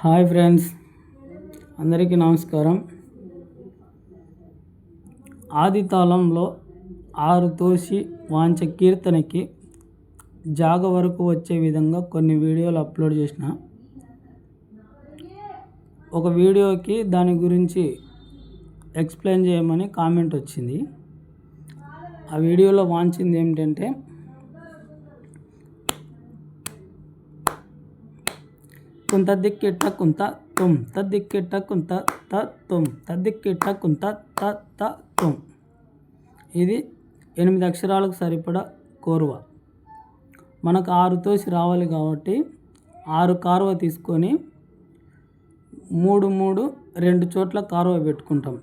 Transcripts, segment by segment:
Hi friends అందరికీ నమస్కారం. ఆది తాళంలో ఆరు తోసి వాంచ కీర్తనకి జాగ వరకు వచ్చే విధంగా కొన్ని వీడియోలు అప్లోడ్ చేసిన. ఒక వీడియోకి దాని గురించి ఎక్స్ప్లెయిన్ చేయమని కామెంట్ వచ్చింది. ఆ వీడియోలో వాంచింది ఏమిటంటే కుంత దిక్కిట్ట కుంత తుమ్. తద్దిక్కిట్ట కుంత త తుమ్. తద్దిక్కిట్ట కుంత త త తుమ్. ఇది ఎనిమిది అక్షరాలకు సరిపడా కోరువ. మనకు ఆరు తోసి రావాలి కాబట్టి ఆరు కారువ తీసుకొని మూడు మూడు రెండు చోట్ల కారువ పెట్టుకుంటాం.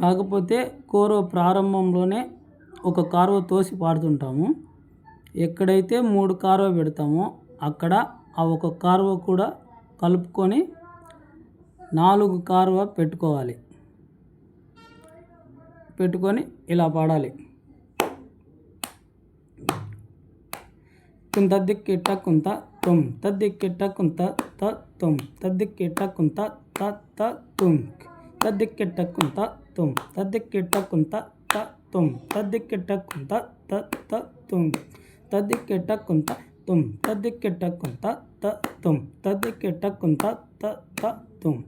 కాకపోతే కోరువ ప్రారంభంలోనే ఒక కారువ తోసి పాడుతుంటాము. ఎక్కడైతే మూడు కారువ పెడతామో అక్కడ ఆ ఒక కారువ కూడా కలుపుకొని నాలుగు కారువ పెట్టుకోవాలి. పెట్టుకొని ఇలా పాడాలి. కుంత దిక్కిట్ట కుంత తుమ్. తద్దిక్కిట్ట కుంత త తుమ్. తద్దిక్కిట్ట కుంత త త తుమ్. తద్దిక్కిట్ట కుంత తుమ్. తద్దిక్కిట్ట కుంత త తుమ్. తద్దిక్కిట్ట కుంత త త తుమ్. తద్దిక్కిట్ట కుంత తుమ్ తద్దిక్కిట్ట కుంత త తుమ్ తద్దిక్కిట్ట కుంత త త తుమ్